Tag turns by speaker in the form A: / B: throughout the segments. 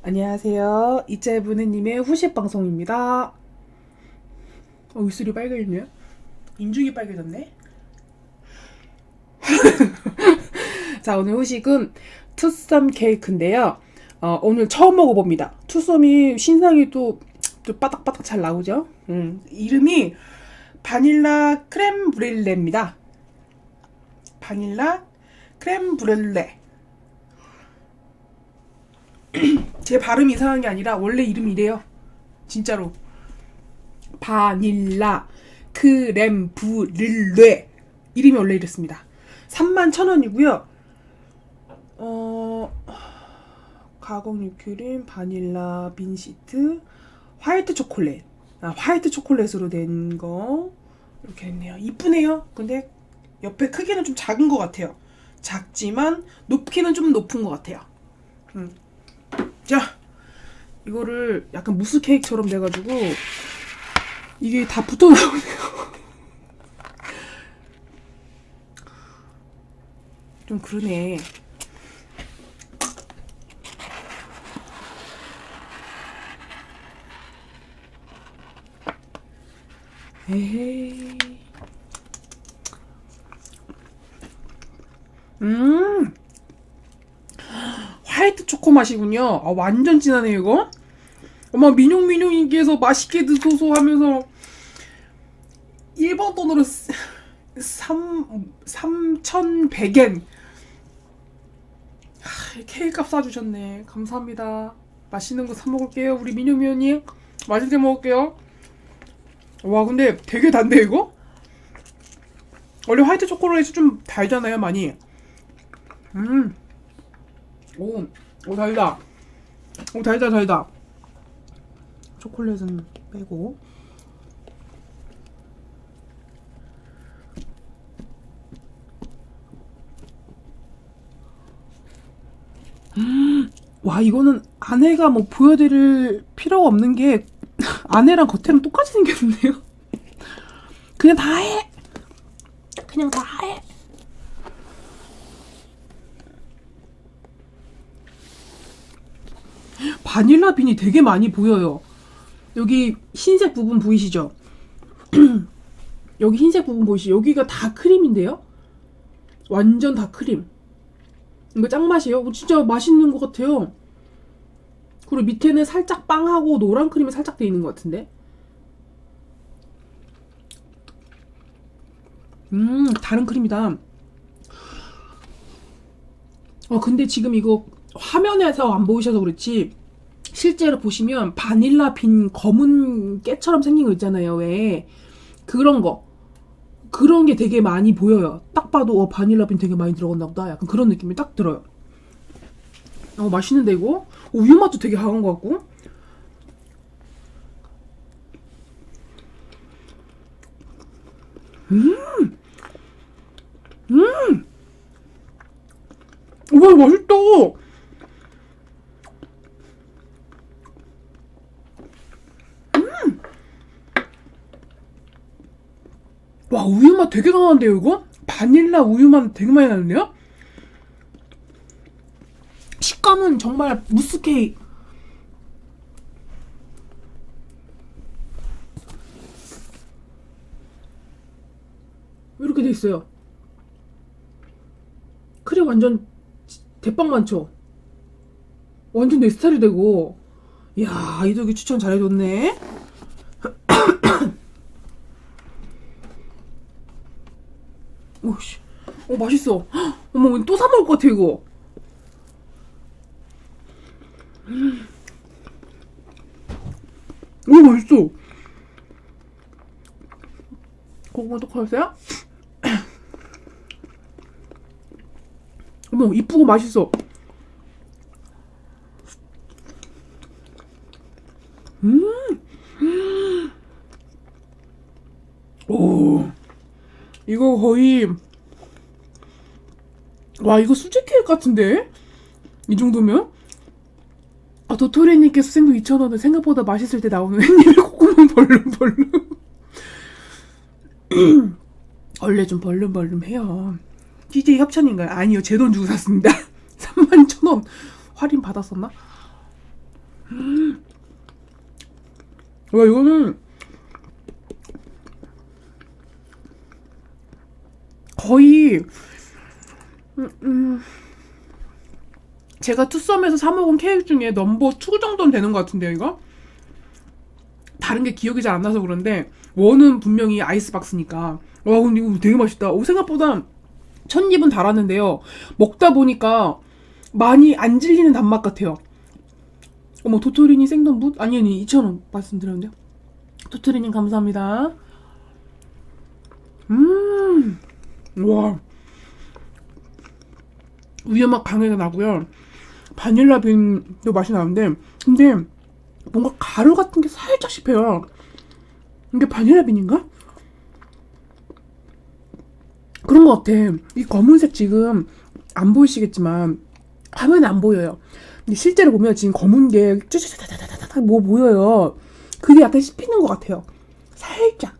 A: 안녕하세요. 이채부느님의 후식 방송입니다. 어, 입술이 빨개졌네요. 인중이 빨개졌네. 자, 오늘 후식은 투썸 케이크인데요. 어, 오늘 처음 먹어봅니다. 투썸이 신상이 또, 또 바닥바닥 잘 나오죠? 음, 이름이 바닐라 크렘 브렐레입니다. 바닐라 크렘 브렐레. 제 발음이 이상한 게 아니라 원래 이름이 이래요. 진짜로. 바닐라 크렘 브릴레 이름이 원래 이랬습니다. 3만 천 원이고요. 어 가공 리큐린 바닐라 빈 시트 화이트 초콜릿 아 화이트 초콜릿으로 된 거 이렇게 했네요. 이쁘네요. 근데 옆에 크기는 좀 작은 것 같아요. 작지만 높이는 좀 높은 것 같아요. 음. 자, 이거를 약간 무스 케이크처럼 돼가지고 이게 다 붙어 나오네요. 좀 그러네. 에헤이. 음. 화이트 초코 맛이군요. 아, 완전 진하네 이거. 엄마 민용민용이께서 맛있게 드소서 하면서 일본 돈으로 3 3,100엔 케이크 값 사주셨네. 감사합니다. 맛있는 거 사 먹을게요. 우리 민용민용님 맛있게 먹을게요. 와 근데 되게 단데 이거? 원래 화이트 초콜릿이 좀 달잖아요 많이. 음. 오, 오 달다. 오 달다 달다. 초콜릿은 빼고. 음, 와 이거는 안에가 뭐 보여드릴 필요가 없는 게 안에랑 겉에랑 똑같이 생겼는데요. 그냥 다 해. 그냥 다 해. 바닐라 빈이 되게 많이 보여요. 여기 흰색 부분 보이시죠? 여기 흰색 부분 보이시죠? 여기가 다 크림인데요? 완전 다 크림. 이거 짱맛이에요. 어, 진짜 맛있는 것 같아요. 그리고 밑에는 살짝 빵하고 노란 크림이 살짝 돼 있는 것 같은데? 음, 다른 크림이다. 어, 근데 지금 이거 화면에서 안 보이셔서 그렇지 실제로 보시면 바닐라 빈 검은 깨처럼 생긴 거 있잖아요. 왜 그런 거 그런 게 되게 많이 보여요. 딱 봐도 어, 바닐라 빈 되게 많이 들어갔나 보다. 약간 그런 느낌이 딱 들어요. 어 맛있는데 이거 어, 우유 맛도 되게 강한 것 같고. 음, 음, 와 맛있다. 와 우유 맛 되게 강한데요 이거? 바닐라 우유 맛 되게 많이 나는데요? 식감은 정말 무스 케이크 이렇게 돼 있어요 크림 완전 대빵 많죠? 완전 내 스타일이 되고 이야 이덕이 추천 잘해줬네 오씨, 어 맛있어. 헉, 어머, 또 사 먹을 것 같아 이거. 음. 오 맛있어. 고구마 떡하세요? 어머 이쁘고 맛있어. 음. 오. 이거 거의 와 이거 수제 케이크 같은데? 이 정도면? 아 도토리님께서 생도 2,000원은 생각보다 맛있을 때 나오는 햇님의 콧구멍 벌름벌름 원래 좀 벌름벌름해요. DJ 협찬인가요? 아니요 제 돈 주고 샀습니다. 31,000원. 할인 받았었나? 와 이거는 거의 음, 음, 제가 투썸에서 사 먹은 케이크 중에 넘버 2 정도는 되는 것 같은데요 이거? 다른 게 기억이 잘 안 나서 그런데 원은 분명히 아이스박스니까. 와 근데 이거 되게 맛있다. 오 생각보다 첫 입은 달았는데요. 먹다 보니까 많이 안 질리는 단맛 같아요. 어머 도토리니 생돈붓? 아니 아니 2,000원 말씀드렸는데요. 도토리님 감사합니다. 음 와. 위에 막 강하게 나고요. 바닐라 빈도 맛이 나는데, 근데 뭔가 가루 같은 게 살짝 씹혀요. 이게 바닐라 빈인가? 그런 것 같아. 이 검은색 지금 안 보이시겠지만 화면에 안 보여요. 근데 실제로 보면 지금 검은 게 쭈쭈쭈쭈쭈쭈 뭐 보여요. 그게 약간 씹히는 것 같아요. 살짝.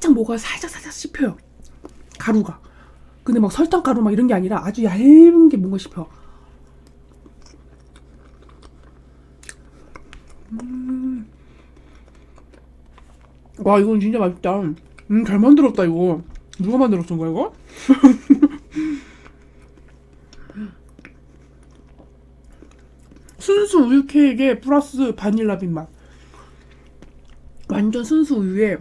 A: 살짝 뭐가 살짝 살짝 씹혀요. 가루가. 근데 막 설탕 가루 막 이런 게 아니라 아주 얇은 게 뭔가 씹혀. 음. 와 이건 진짜 맛있다. 음 잘 만들었다 이거. 누가 만들었던 거야 이거? 순수 우유 케이크에 플러스 바닐라 빈 맛. 완전 순수 우유에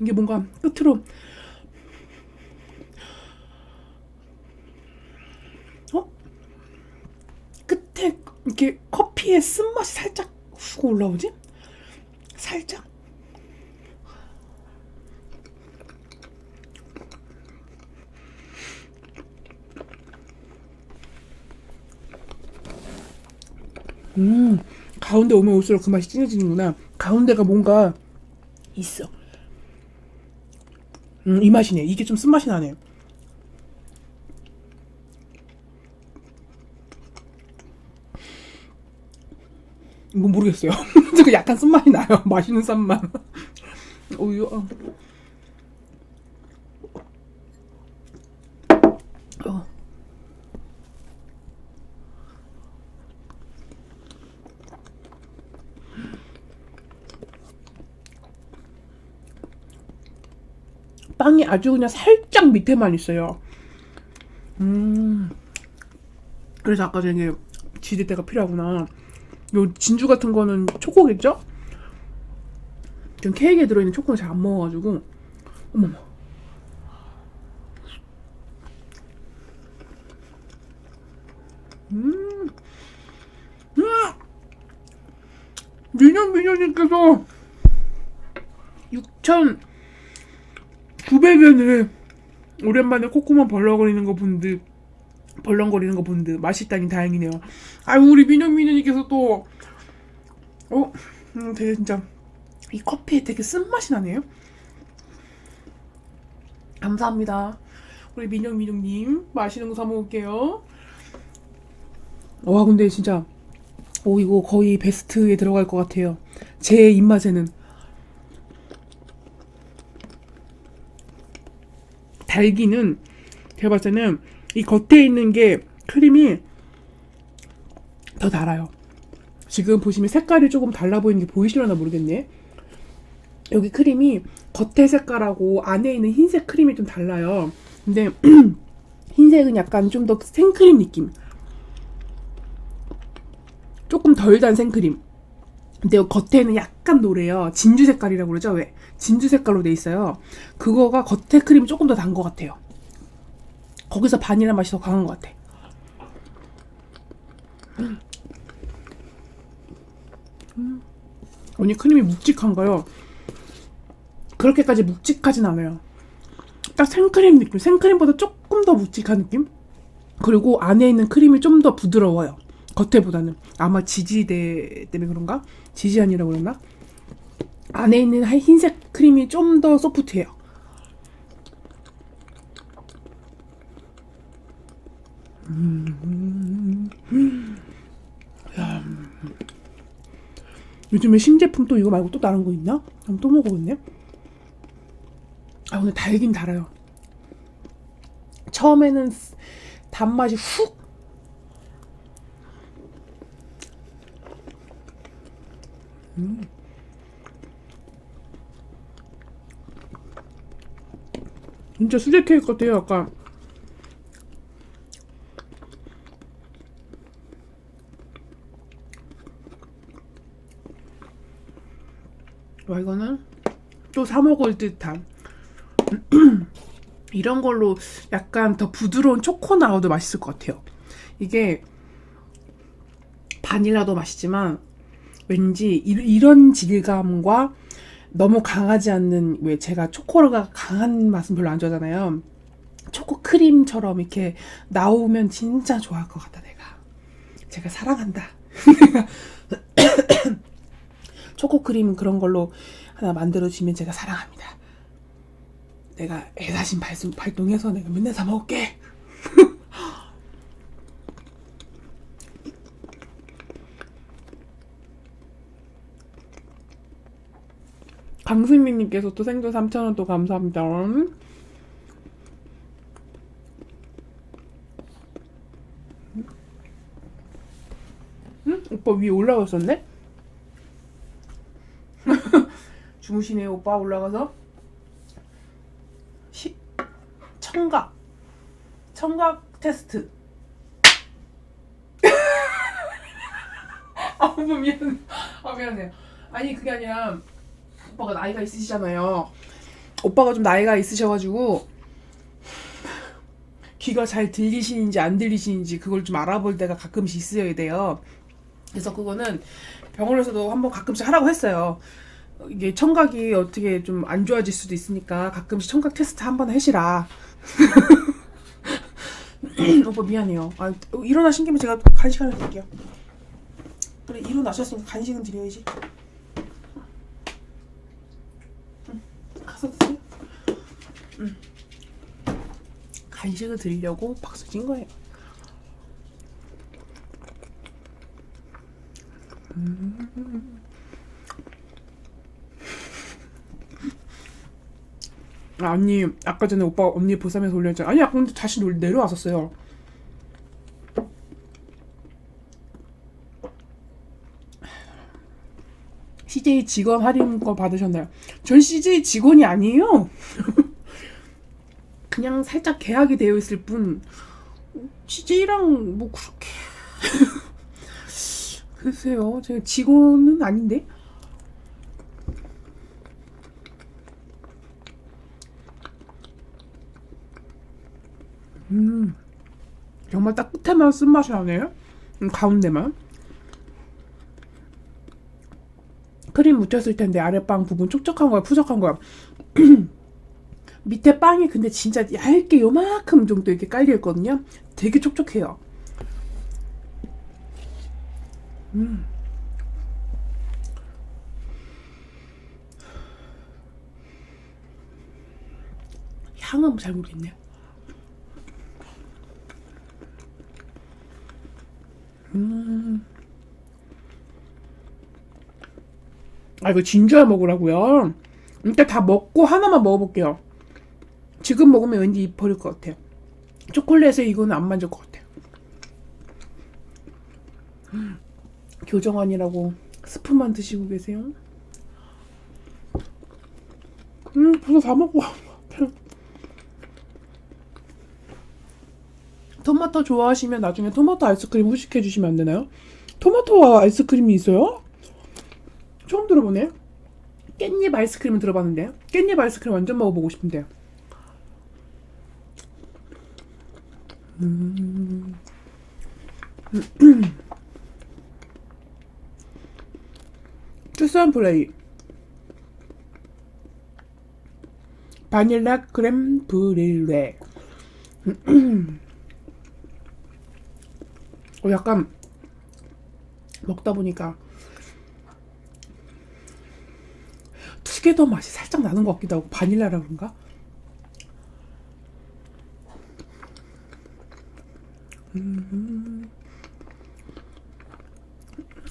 A: 이게 뭔가 끝으로 어? 끝에 이렇게 커피의 쓴맛이 살짝 훅 올라오지? 살짝? 음, 가운데 오면 올수록 그 맛이 진해지는구나. 가운데가 뭔가 있어. 음, 이 맛이네. 이게 좀 쓴맛이 나네. 이건 모르겠어요. 그 약간 쓴맛이 나요. 맛있는 싼맛. 우유. 어. 어. 빵이 아주 그냥 살짝 밑에만 있어요. 음. 그래서 아까 전에 지렛대가 필요하구나. 요 진주 같은 거는 초코겠죠? 전 케이크에 들어있는 초코는 잘 안 먹어가지고. 어머머. 음. 음. 미녀 미녀님께서 6천 900원을 오랜만에 코코만 벌렁거리는 거 본드 벌렁거리는 거 본드 맛있다니 다행이네요. 아유 우리 민현 민현님께서 또 어? 음, 되게 진짜 이 커피에 되게 쓴 맛이 나네요. 감사합니다. 우리 민영 민영님 맛있는 거 사 먹을게요. 와 근데 진짜 오 이거 거의 베스트에 들어갈 것 같아요. 제 입맛에는 달기는 제가 봤을 때는 이 겉에 있는 게 크림이 더 달아요. 지금 보시면 색깔이 조금 달라 보이는 게 보이시려나 모르겠네. 여기 크림이 겉에 색깔하고 안에 있는 흰색 크림이 좀 달라요. 근데 흰색은 약간 좀 더 생크림 느낌. 조금 덜 단 생크림. 근데 겉에는 약간 노래요. 진주 색깔이라고 그러죠? 왜? 진주 색깔로 돼 있어요. 그거가 겉에 크림이 조금 더 단 것 같아요. 거기서 바닐라 맛이 더 강한 것 같아. 음. 언니 크림이 묵직한가요? 그렇게까지 묵직하진 않아요. 딱 생크림 느낌. 생크림보다 조금 더 묵직한 느낌? 그리고 안에 있는 크림이 좀 더 부드러워요. 겉에보다는. 아마 지지대 때문에 그런가? 지지안이라고 그러나? 안에 있는 흰색 크림이 좀 더 소프트해요. 음, 야. 요즘에 신제품 또 이거 말고 또 다른 거 있나? 한번 또 먹어보겠네. 아, 오늘 달긴 달아요. 처음에는 단맛이 훅 음. 진짜 수제 케이크 같아요 약간 와 이거는 또 사 먹을 듯한 이런 걸로 약간 더 부드러운 초코 나와도 맛있을 것 같아요. 이게 바닐라도 맛있지만 왠지 이, 런 질감과 너무 강하지 않는 왜 제가 초코가 강한 맛은 별로 안 좋아하잖아요. 초코 크림처럼 이렇게 나오면 진짜 좋아할 것 같다 내가. 제가 사랑한다. 초코 크림 그런 걸로 하나 만들어주면 제가 사랑합니다. 내가 애사심 발동해서 내가 맨날 사 먹을게. 강승민님께서 또 생존 3,000원 또 감사합니다. 응? 오빠 위에 올라갔었네? 주무시네 오빠 올라가서 시, 청각 청각 테스트 아 오빠 미안 아 미안해요 아니 그게 아니라 오빠가 나이가 있으시잖아요 오빠가 좀 나이가 있으셔가지고 귀가 잘 들리시는지 안 들리시는지 그걸 좀 알아볼 때가 가끔씩 있어야 돼요 그래서 그거는 병원에서도 한번 가끔씩 하라고 했어요 이게 청각이 어떻게 좀 안 좋아질 수도 있으니까 가끔씩 청각 테스트 한번 하시라. 오빠 미안해요. 아, 일어나신 김에 제가 간식 하나 드릴게요. 그래 일어나셨으니까 간식은 드려야지. 응, 가서 드세요. 응. 간식을 드리려고 박수 친 거예요. 음. 아니 아까 전에 오빠 언니 보쌈에서 올렸잖아 아니 아까 근데 다시 놀- 내려왔었어요 CJ 직원 할인 거 받으셨나요? 전 CJ 직원이 아니에요 그냥 살짝 계약이 되어 있을 뿐 CJ랑 뭐 그렇게 글쎄요 제가 직원은 아닌데 음, 정말 딱 끝에만 쓴맛이 나네요. 음, 가운데만. 크림 묻혔을 텐데 아랫빵 부분 촉촉한 거야, 푸석한 거야. 밑에 빵이 근데 진짜 얇게 요만큼 정도 이렇게 깔려 있거든요. 되게 촉촉해요. 음. 향은 잘 모르겠네요. 음. 아 이거 진주알 먹으라고요. 일단 다 먹고 하나만 먹어볼게요. 지금 먹으면 왠지 입 버릴 것 같아요. 초콜릿에 이거는 안 만질 것 같아요. 음, 교정원이라고 스프만 드시고 계세요? 음, 벌써 다 먹고. 토마토 좋아하시면 나중에 토마토 아이스크림 후식해 주시면 안 되나요? 토마토와 아이스크림이 있어요? 처음 들어보네. 깻잎 아이스크림은 들어봤는데 깻잎 아이스크림 완전 먹어보고 싶은데 음. 투스한 플레이 바닐라 크렘 브릴레 어, 약간 먹다 보니까 투게더 맛이 살짝 나는 것 같기도 하고 바닐라라 그런가?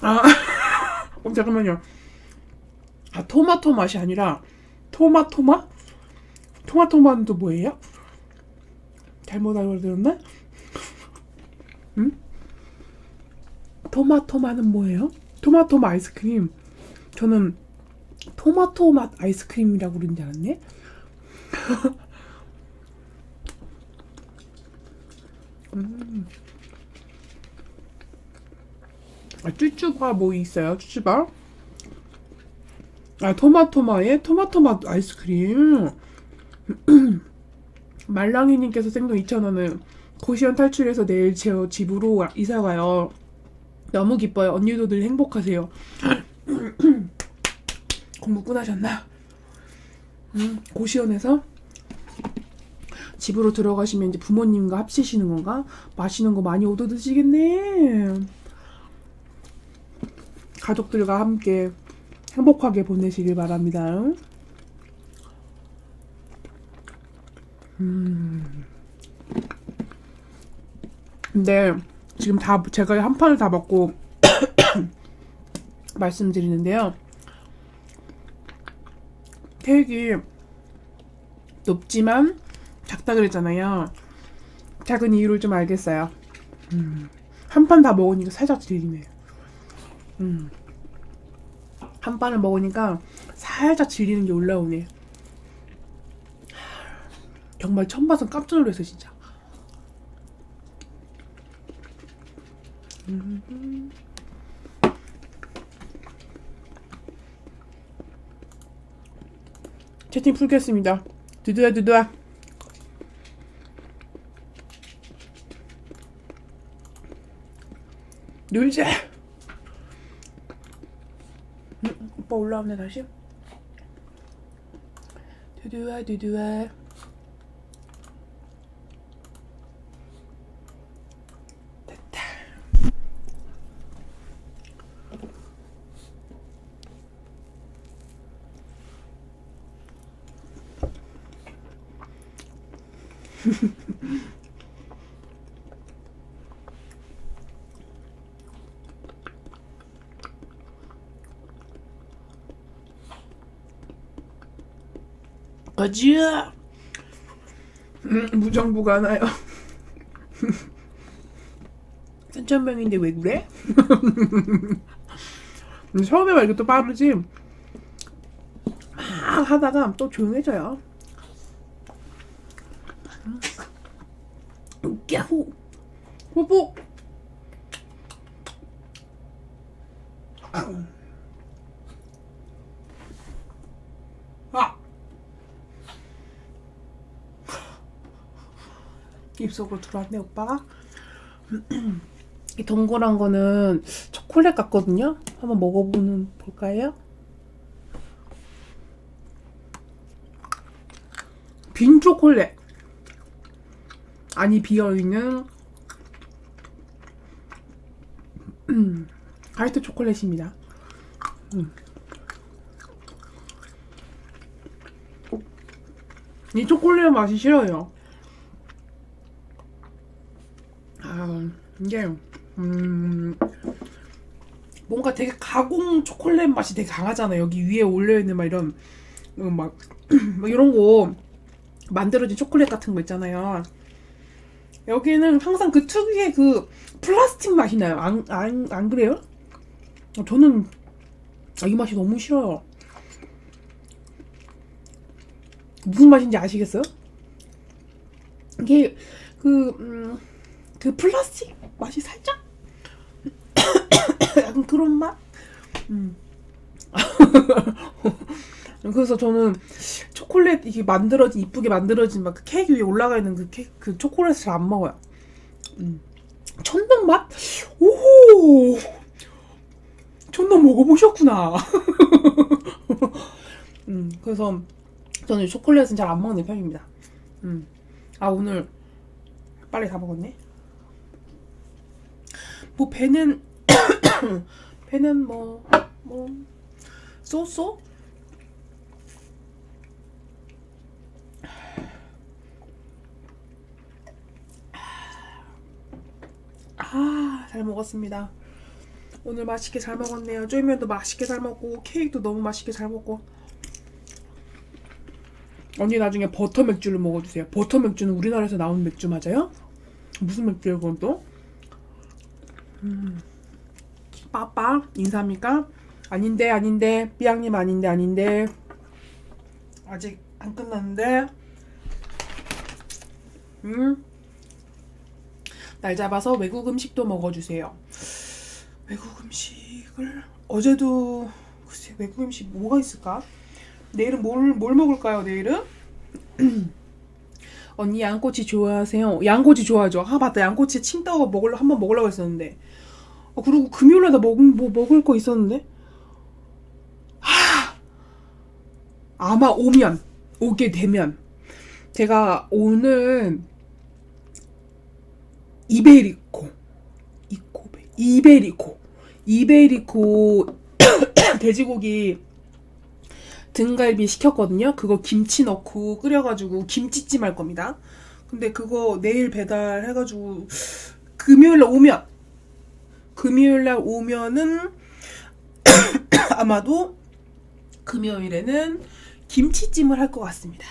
A: 아, 어, 잠깐만요. 아, 토마토 맛이 아니라 토마토마? 토마토마는 또 뭐예요? 잘못 알아들었나? 응? 토마토 맛은 뭐예요? 토마토 맛 아이스크림. 저는 토마토 맛 아이스크림이라고 그러는 줄 알았네. 음. 아, 쭈쭈바 뭐 있어요? 쭈쭈바? 아, 토마토 맛에 토마토 맛 아이스크림. 말랑이님께서 생돈 2,000원을 고시원 탈출해서 내일 제 집으로 이사 가요. 너무 기뻐요. 언니도 늘 행복하세요. 공부 끝나셨나? 음, 고시원에서 집으로 들어가시면 이제 부모님과 합치시는 건가? 맛있는 거 많이 얻어 드시겠네. 가족들과 함께 행복하게 보내시길 바랍니다. 음. 근데 지금 다 제가 한 판을 다 먹고 말씀드리는데요. 케이크 높지만 작다 그랬잖아요. 작은 이유를 좀 알겠어요. 음, 한판 다 먹으니까 살짝 질리네요. 음, 한 판을 먹으니까 살짝 질리는 게 올라오네. 정말 처음 봐서 깜짝 놀랐어 진짜. 음. 채팅 풀겠습니다. 두두야 두두야. 놀자. 음, 오빠 올라오네 다시. 두두야 두두야. 됐다. 어지야. 음, 무정부가 나요. 산천병인데 왜 그래? 음, 처음에 말고 또 빠르지. 막 하다가 또 조용해져요. 야호 뽀뽀 아 입 속으로 들어왔네 오빠가 이 동그란 거는 초콜릿 같거든요 한번 먹어보는 볼까요? 빈 초콜릿 안이 비어있는 음, 화이트 초콜릿입니다. 음. 이 초콜릿 맛이 싫어요. 아, 이게 음, 뭔가 되게 가공 초콜릿 맛이 되게 강하잖아요. 여기 위에 올려있는 막 이런 음, 막, 막 이런 거 만들어진 초콜릿 같은 거 있잖아요. 여기는 항상 그 특유의 그 플라스틱 맛이 나요. 안, 안, 안 그래요? 어, 저는 아, 이 맛이 너무 싫어요. 무슨 맛인지 아시겠어요? 이게 그, 음, 그 플라스틱 맛이 살짝? 약간 그런 맛? 음. 그래서 저는 초콜릿 이게 만들어진 이쁘게 만들어진 막 그 케이크 위에 올라가 있는 그 케이크 그 초콜릿을 잘 안 먹어요. 음. 천당 맛? 오! 천당 먹어보셨구나. 음, 그래서 저는 초콜릿은 잘 안 먹는 편입니다. 음. 아 오늘 빨리 다 먹었네. 뭐 배는 배는 뭐 뭐 쏘쏘 아, 잘 먹었습니다. 오늘 맛있게 잘 먹었네요. 쫄면도 맛있게 잘 먹고 케이크도 너무 맛있게 잘 먹고. 언니 나중에 버터 맥주를 먹어주세요. 버터 맥주는 우리나라에서 나온 맥주 맞아요? 무슨 맥주예요, 그건 또? 음. 빠빠 인사합니까? 아닌데 아닌데 삐양님 아닌데 아닌데 아직 안 끝났는데 음. 날 잡아서 외국 음식도 먹어주세요. 외국 음식을 어제도 글쎄 외국 음식 뭐가 있을까? 내일은 뭘, 뭘 먹을까요? 내일은? 언니 양꼬치 좋아하세요? 양꼬치 좋아하죠. 아 맞다 양꼬치 칭따오 먹으려 한번 먹으려고 했었는데. 어, 그리고 금요일에 나 먹은 뭐 먹을 거 있었는데. 하 아마 오면 오게 되면 제가 오늘 이베리코 이코베 이베리코 이베리코 돼지고기 등갈비 시켰거든요. 그거 김치 넣고 끓여가지고 김치찜 할 겁니다. 근데 그거 내일 배달해가지고 금요일날 오면 금요일날 오면은 아마도 금요일에는 김치찜을 할 것 같습니다.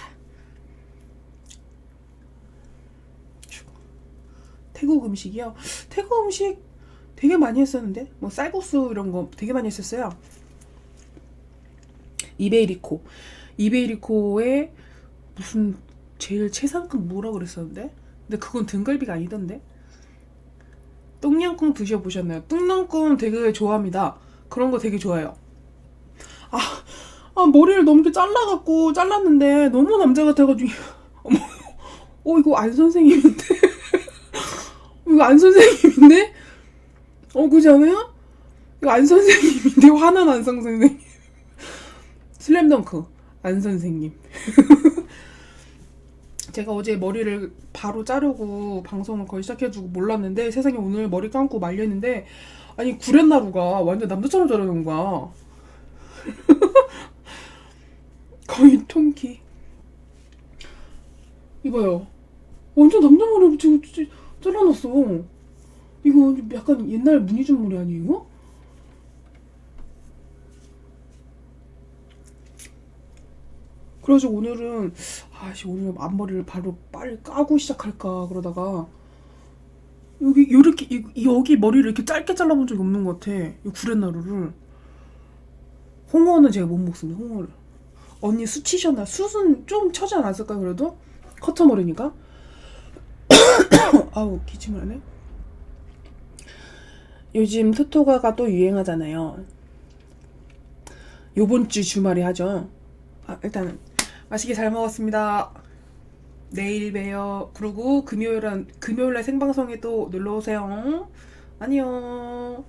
A: 태국 음식이요? 태국 음식 되게 많이 했었는데 뭐 쌀국수 이런 거 되게 많이 했었어요. 이베리코. 이베리코에 무슨 제일 최상급 뭐라 그랬었는데? 근데 그건 등갈비가 아니던데? 똥냥꿍 드셔보셨나요? 똥냥꿍 되게 좋아합니다. 그런 거 되게 좋아해요. 아, 아 머리를 너무 잘라갖고 잘랐는데 너무 남자 같아가지고 어머 어 이거 안 선생님인데? 이거 안 선생님인데? 어 그지 않아요? 이거 안 선생님인데? 화난 안 선생님 슬램덩크 안 선생님. 제가 어제 머리를 바로 자르고 방송을 거의 시작해주고 몰랐는데 세상에 오늘 머리 감고 말렸는데 아니 구렛나루가 완전 남자처럼 자르는 거야. 거의 통키. 이봐요. 완전 남자 머리 지금 찌- 잘라놨어. 이거 약간 옛날 문희준 머리 아니에요? 이거? 그래가지고 오늘은 아씨 오늘 앞머리를 바로 빨리 까고 시작할까 그러다가 여기 이렇게 이- 여기 머리를 이렇게 짧게 잘라본 적이 없는 것 같아 이 구렛나루를. 홍어는 제가 못 먹습니다 홍어를. 언니 수치셨나? 숯은 좀 처지 않았을까 그래도? 커터 머리니까? 아우 기침을 하네. 요즘 토토가가 또 유행하잖아요. 요번 주 주말에 하죠. 아, 일단 맛있게 잘 먹었습니다. 내일 봬요. 그리고 금요일은 금요일날 생방송에 또 놀러 오세요. 안녕.